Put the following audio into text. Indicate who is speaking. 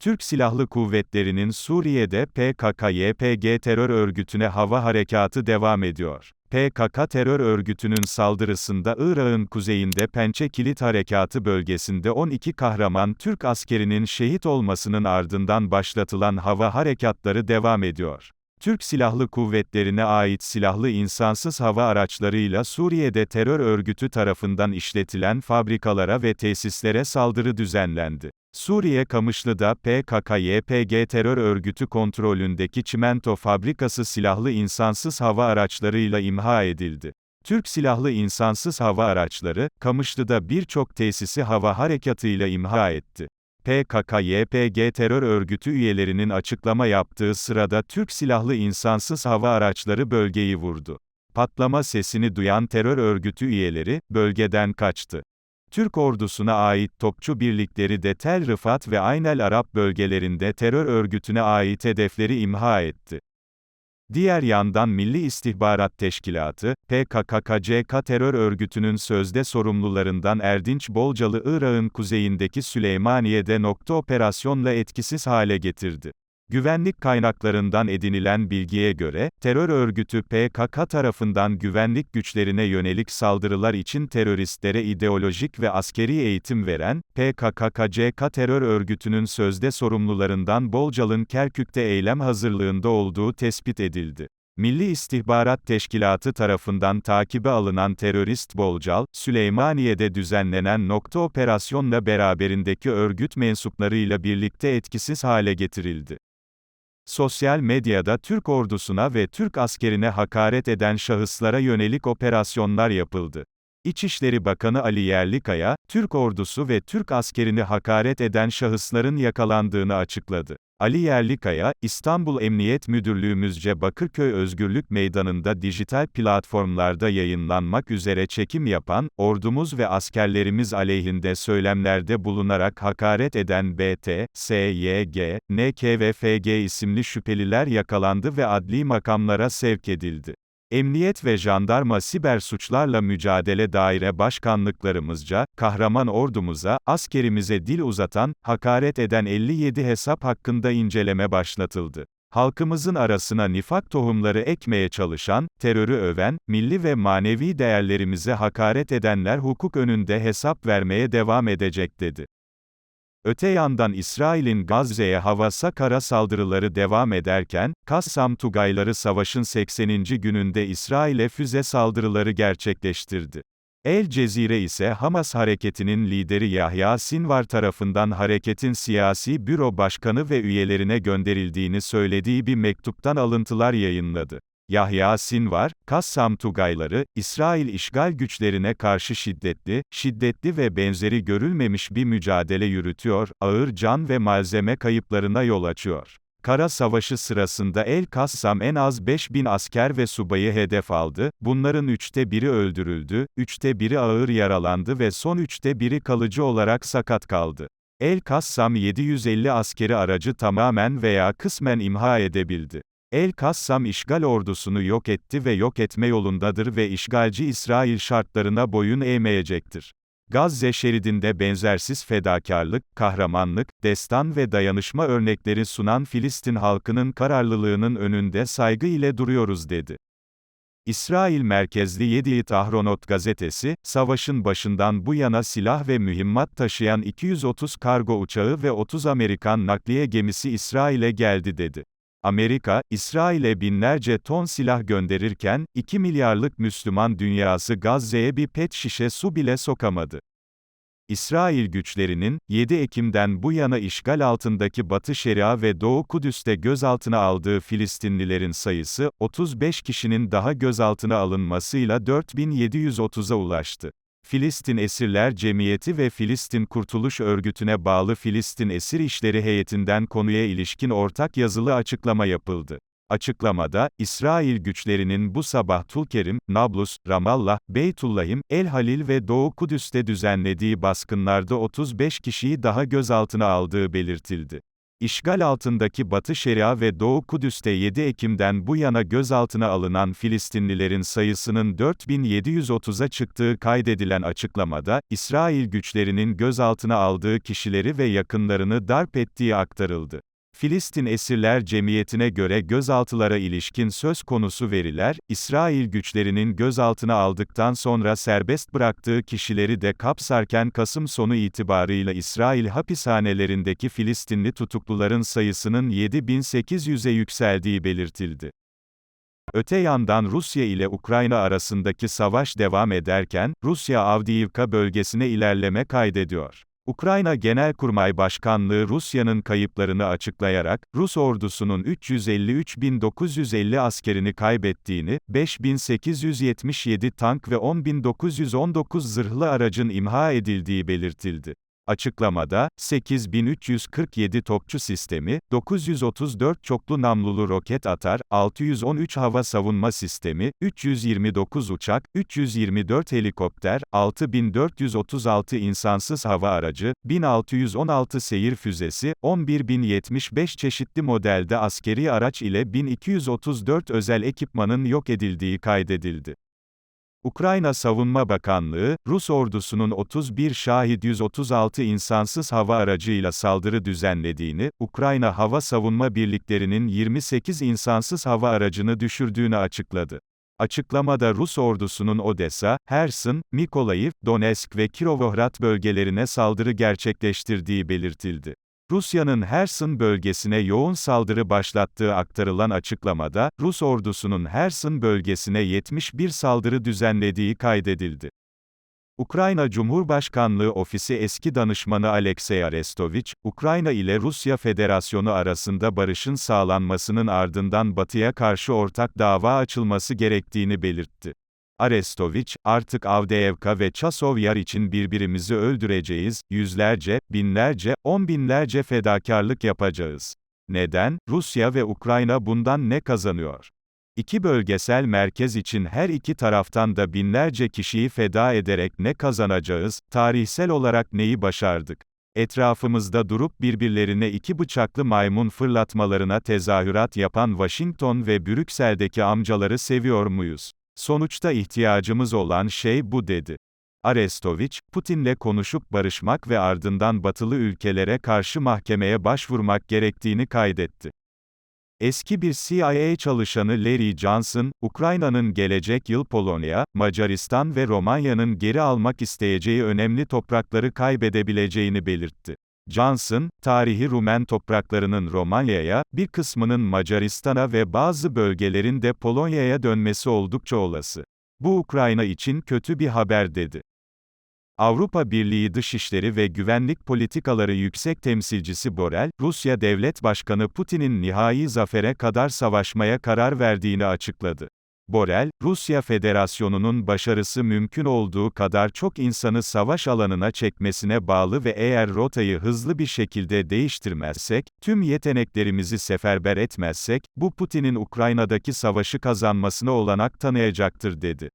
Speaker 1: Türk Silahlı Kuvvetleri'nin Suriye'de PKK-YPG terör örgütüne hava harekatı devam ediyor. PKK terör örgütünün saldırısında Irak'ın kuzeyinde Pençe Kilit Harekatı bölgesinde 12 kahraman Türk askerinin şehit olmasının ardından başlatılan hava harekatları devam ediyor. Türk Silahlı Kuvvetlerine ait silahlı insansız hava araçlarıyla Suriye'de terör örgütü tarafından işletilen fabrikalara ve tesislere saldırı düzenlendi. Suriye Kamışlı'da PKK-YPG terör örgütü kontrolündeki çimento fabrikası silahlı insansız hava araçlarıyla imha edildi. Türk silahlı insansız hava araçları, Kamışlı'da birçok tesisi hava harekatıyla imha etti. PKK-YPG terör örgütü üyelerinin açıklama yaptığı sırada Türk silahlı insansız hava araçları bölgeyi vurdu. Patlama sesini duyan terör örgütü üyeleri, bölgeden kaçtı. Türk ordusuna ait topçu birlikleri de Tel Rifat ve Aynel Arap bölgelerinde terör örgütüne ait hedefleri imha etti. Diğer yandan Milli İstihbarat Teşkilatı, PKK-KCK terör örgütünün sözde sorumlularından Erdinç Bolcalı Irak'ın kuzeyindeki Süleymaniye'de nokta operasyonla etkisiz hale getirdi. Güvenlik kaynaklarından edinilen bilgiye göre, terör örgütü PKK tarafından güvenlik güçlerine yönelik saldırılar için teröristlere ideolojik ve askeri eğitim veren, PKK-KCK terör örgütünün sözde sorumlularından Bolcal'ın Kerkük'te eylem hazırlığında olduğu tespit edildi. Milli İstihbarat Teşkilatı tarafından takibe alınan terörist Bolcal, Süleymaniye'de düzenlenen nokta operasyonla beraberindeki örgüt mensuplarıyla birlikte etkisiz hale getirildi. Sosyal medyada Türk ordusuna ve Türk askerine hakaret eden şahıslara yönelik operasyonlar yapıldı. İçişleri Bakanı Ali Yerlikaya, Türk ordusu ve Türk askerini hakaret eden şahısların yakalandığını açıkladı. Ali Yerlikaya, İstanbul Emniyet Müdürlüğümüzce Bakırköy Özgürlük Meydanı'nda dijital platformlarda yayınlanmak üzere çekim yapan, ordumuz ve askerlerimiz aleyhinde söylemlerde bulunarak hakaret eden BT, SYG, NK ve FG isimli şüpheliler yakalandı ve adli makamlara sevk edildi. Emniyet ve Jandarma Siber Suçlarla Mücadele Daire Başkanlıklarımızca, kahraman ordumuza, askerimize dil uzatan, hakaret eden 57 hesap hakkında inceleme başlatıldı. Halkımızın arasına nifak tohumları ekmeye çalışan, terörü öven, milli ve manevi değerlerimize hakaret edenler hukuk önünde hesap vermeye devam edecek dedi. Öte yandan İsrail'in Gazze'ye hava kara saldırıları devam ederken, Kassam Tugayları savaşın 80. gününde İsrail'e füze saldırıları gerçekleştirdi. El Cezire ise Hamas hareketinin lideri Yahya Sinvar tarafından hareketin siyasi büro başkanı ve üyelerine gönderildiğini söylediği bir mektuptan alıntılar yayınladı. Yahya Sinvar, Kassam Tugayları, İsrail işgal güçlerine karşı şiddetli, şiddetli ve benzeri görülmemiş bir mücadele yürütüyor, ağır can ve malzeme kayıplarına yol açıyor. Kara Savaşı sırasında El Kassam en az 5000 asker ve subayı hedef aldı, bunların üçte biri öldürüldü, üçte biri ağır yaralandı ve son üçte biri kalıcı olarak sakat kaldı. El Kassam 750 askeri aracı tamamen veya kısmen imha edebildi. El-Kassam işgal ordusunu yok etti ve yok etme yolundadır ve işgalci İsrail şartlarına boyun eğmeyecektir. Gazze şeridinde benzersiz fedakarlık, kahramanlık, destan ve dayanışma örnekleri sunan Filistin halkının kararlılığının önünde saygı ile duruyoruz dedi. İsrail merkezli Yediğit Ahronot gazetesi, savaşın başından bu yana silah ve mühimmat taşıyan 230 kargo uçağı ve 30 Amerikan nakliye gemisi İsrail'e geldi dedi. Amerika, İsrail'e binlerce ton silah gönderirken, 2 milyarlık Müslüman dünyası Gazze'ye bir pet şişe su bile sokamadı. İsrail güçlerinin, 7 Ekim'den bu yana işgal altındaki Batı Şeria ve Doğu Kudüs'te gözaltına aldığı Filistinlilerin sayısı, 35 kişinin daha gözaltına alınmasıyla 4730'a ulaştı. Filistin Esirler Cemiyeti ve Filistin Kurtuluş Örgütü'ne bağlı Filistin Esir İşleri Heyetinden konuya ilişkin ortak yazılı açıklama yapıldı. Açıklamada, İsrail güçlerinin bu sabah Tulkerim, Nablus, Ramallah, Beytullahim, El Halil ve Doğu Kudüs'te düzenlediği baskınlarda 35 kişiyi daha gözaltına aldığı belirtildi. İşgal altındaki Batı Şeria ve Doğu Kudüs'te 7 Ekim'den bu yana gözaltına alınan Filistinlilerin sayısının 4730'a çıktığı kaydedilen açıklamada, İsrail güçlerinin gözaltına aldığı kişileri ve yakınlarını darp ettiği aktarıldı. Filistin Esirler Cemiyeti'ne göre gözaltılara ilişkin söz konusu veriler, İsrail güçlerinin gözaltına aldıktan sonra serbest bıraktığı kişileri de kapsarken Kasım sonu itibarıyla İsrail hapishanelerindeki Filistinli tutukluların sayısının 7800'e yükseldiği belirtildi. Öte yandan Rusya ile Ukrayna arasındaki savaş devam ederken, Rusya Avdiivka bölgesine ilerleme kaydediyor. Ukrayna Genelkurmay Başkanlığı Rusya'nın kayıplarını açıklayarak, Rus ordusunun 353.950 askerini kaybettiğini, 5.877 tank ve 10.919 zırhlı aracın imha edildiği belirtildi. Açıklamada, 8347 topçu sistemi, 934 çoklu namlulu roket atar, 613 hava savunma sistemi, 329 uçak, 324 helikopter, 6436 insansız hava aracı, 1616 seyir füzesi, 11075 çeşitli modelde askeri araç ile 1234 özel ekipmanın yok edildiği kaydedildi. Ukrayna Savunma Bakanlığı, Rus ordusunun 31 Şahid 136 insansız hava aracıyla saldırı düzenlediğini, Ukrayna Hava Savunma Birliklerinin 28 insansız hava aracını düşürdüğünü açıkladı. Açıklamada Rus ordusunun Odessa, Herson, Mykolaiv, Donetsk ve Kirovohrad bölgelerine saldırı gerçekleştirdiği belirtildi. Rusya'nın Herson bölgesine yoğun saldırı başlattığı aktarılan açıklamada, Rus ordusunun Herson bölgesine 71 saldırı düzenlediği kaydedildi. Ukrayna Cumhurbaşkanlığı Ofisi eski danışmanı Alexey Arestovich, Ukrayna ile Rusya Federasyonu arasında barışın sağlanmasının ardından Batı'ya karşı ortak dava açılması gerektiğini belirtti. Arestovich, artık Avdeevka ve Çasov Yar için birbirimizi öldüreceğiz, yüzlerce, binlerce, on binlerce fedakarlık yapacağız. Neden? Rusya ve Ukrayna bundan ne kazanıyor? İki bölgesel merkez için her iki taraftan da binlerce kişiyi feda ederek ne kazanacağız, tarihsel olarak neyi başardık? Etrafımızda durup birbirlerine iki bıçaklı maymun fırlatmalarına tezahürat yapan Washington ve Brüksel'deki amcaları seviyor muyuz? Sonuçta ihtiyacımız olan şey bu dedi. Arestovich, Putin'le konuşup barışmak ve ardından batılı ülkelere karşı mahkemeye başvurmak gerektiğini kaydetti. Eski bir CIA çalışanı Larry Johnson, Ukrayna'nın gelecek yıl Polonya, Macaristan ve Romanya'nın geri almak isteyeceği önemli toprakları kaybedebileceğini belirtti. Johnson, tarihi Rumen topraklarının Romanya'ya, bir kısmının Macaristan'a ve bazı bölgelerin de Polonya'ya dönmesi oldukça olası. Bu Ukrayna için kötü bir haber dedi. Avrupa Birliği Dışişleri ve Güvenlik Politikaları Yüksek Temsilcisi Borrell, Rusya Devlet Başkanı Putin'in nihai zafere kadar savaşmaya karar verdiğini açıkladı. Borrell, Rusya Federasyonu'nun başarısı mümkün olduğu kadar çok insanı savaş alanına çekmesine bağlı ve eğer rotayı hızlı bir şekilde değiştirmezsek, tüm yeteneklerimizi seferber etmezsek, bu Putin'in Ukrayna'daki savaşı kazanmasına olanak tanıyacaktır dedi.